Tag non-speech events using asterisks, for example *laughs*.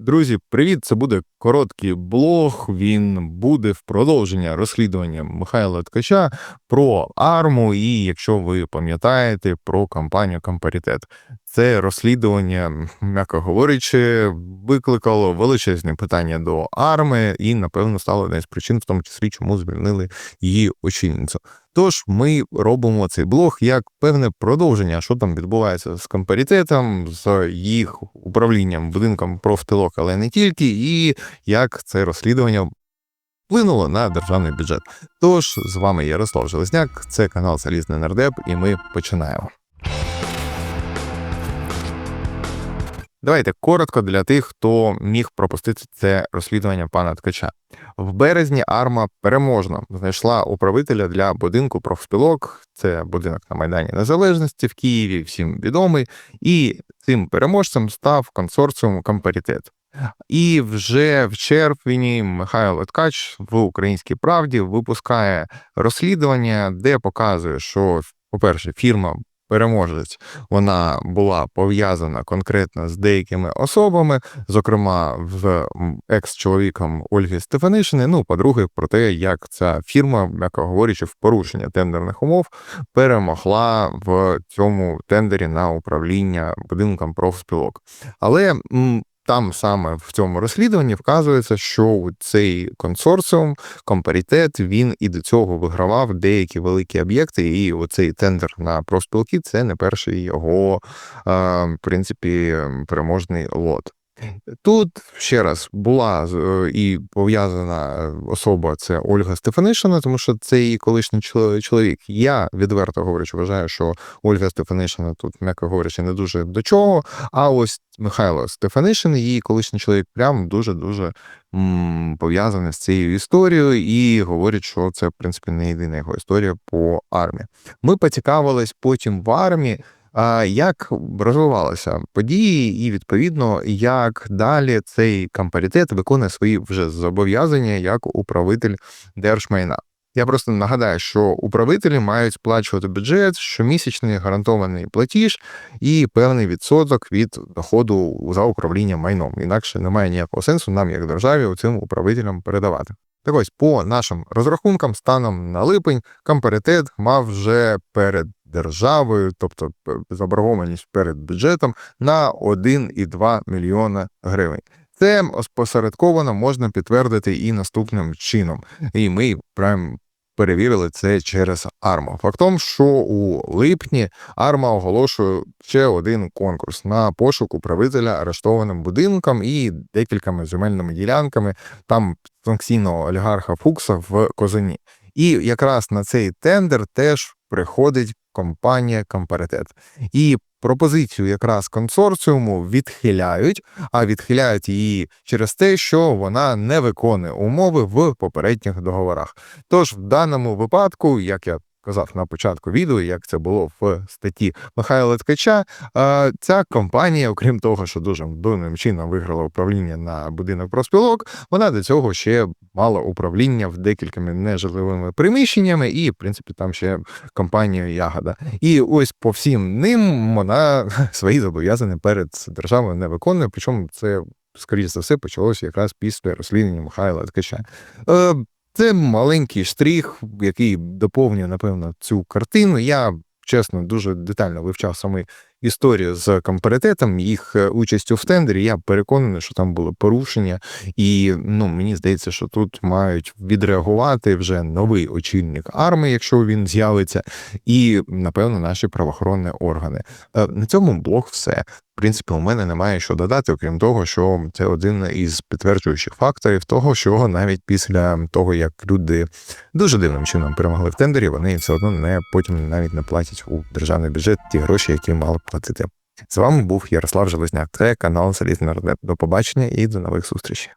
Друзі, привіт! Це буде короткий блог. Він буде в продовження розслідування Михайла Ткача про арму. І якщо ви пам'ятаєте про кампанію Компарітет, це розслідування, м'яко говорячи, викликало величезне питання до арми, і напевно стало однією з причин, в тому числі, чому звільнили її очільницю. Тож ми робимо цей блог як певне продовження, що там відбувається з компарітетом, з їх управлінням будинком профтилок, але не тільки, і як це розслідування вплинуло на державний бюджет. Тож з вами Ярослав Железняк, це канал Залізний Нардеп, і ми починаємо. Давайте коротко для тих, хто міг пропустити це розслідування пана Ткача. В березні Арма переможно знайшла управителя для будинку профспілок. Це будинок на Майдані Незалежності в Києві, всім відомий. І цим переможцем став консорціум Компарітет. І вже в червні Михайло Ткач в Українській правді випускає розслідування, де показує, що, по-перше, фірма переможець вона була пов'язана конкретно з деякими особами, зокрема з екс-чоловіком Ольги Стефанишини. Ну, по-друге, про те, як ця фірма, м'яко говорячи, в порушення тендерних умов перемогла в цьому тендері на управління будинком профспілок. Але там саме в цьому розслідуванні вказується, що цей консорціум, компарітет, він і до цього вигравав деякі великі об'єкти, і оцей тендер на профспілки це не перший його, в принципі, переможний лот. Тут ще раз була е, і пов'язана особа це Ольга Стефанишина, тому що це її колишній чоловік. Я відверто говорячи, вважаю, що Ольга Стефанишина тут, м'яко говорячи, не дуже до чого. А ось Михайло Стефанишин, її колишній чоловік, прям дуже дуже пов'язаний з цією історією, і говорять, що це в принципі не єдина його історія по армії. Ми поцікавились потім в армії. Як розвивалися події, і відповідно, як далі цей компаритет виконує свої вже зобов'язання як управитель держмайна? Я просто нагадаю, що управителі мають сплачувати бюджет, щомісячний гарантований платіж і певний відсоток від доходу за управління майном. Інакше немає ніякого сенсу нам, як державі, цим управителям передавати. Так ось по нашим розрахункам, станом на липень, компаритет мав вже перед державою, тобто заборгованість перед бюджетом на 1,2 мільйона гривень. Це посередковано можна підтвердити і наступним чином. І ми прям перевірили це через Арма. Фактом, що у липні Арма оголошує ще один конкурс на пошук управителя арештованим будинком і декількома земельними ділянками там санкційного олігарха Фукса в Козині. І якраз на цей тендер теж приходить компанія Компаритет. І пропозицію якраз консорціуму відхиляють, а відхиляють її через те, що вона не виконує умови в попередніх договорах. Тож в даному випадку, як я казав на початку відео, як це було в статті Михайла Ткача. Ця компанія, окрім того, що дуже дивним чином виграла управління на будинок проспілок, вона до цього ще мала управління в декількома нежиливими приміщеннями, і, в принципі, там ще компанія Ягода. І ось по всім ним вона *laughs* свої зобов'язання перед державою не виконує. Причому це. Скоріше за все, почалося якраз після розслідування Михайла Ткача. Це маленький штрих, який доповнює, напевно, цю картину. Я чесно дуже детально вивчав саме історію з компаритетом, їх е, участю в тендері. Я переконаний, що там було порушення, і ну мені здається, що тут мають відреагувати вже новий очільник армії, якщо він з'явиться, і напевно наші правоохоронні органи. Е, на цьому блог все. Принципі, у мене немає що додати, окрім того, що це один із підтверджуючих факторів того, що навіть після того, як люди дуже дивним чином перемогли в тендері, вони все одно не потім навіть не платять у державний бюджет ті гроші, які мали платити. З вами був Ярослав Железняк. Це канал Залізний До побачення і до нових зустрічей.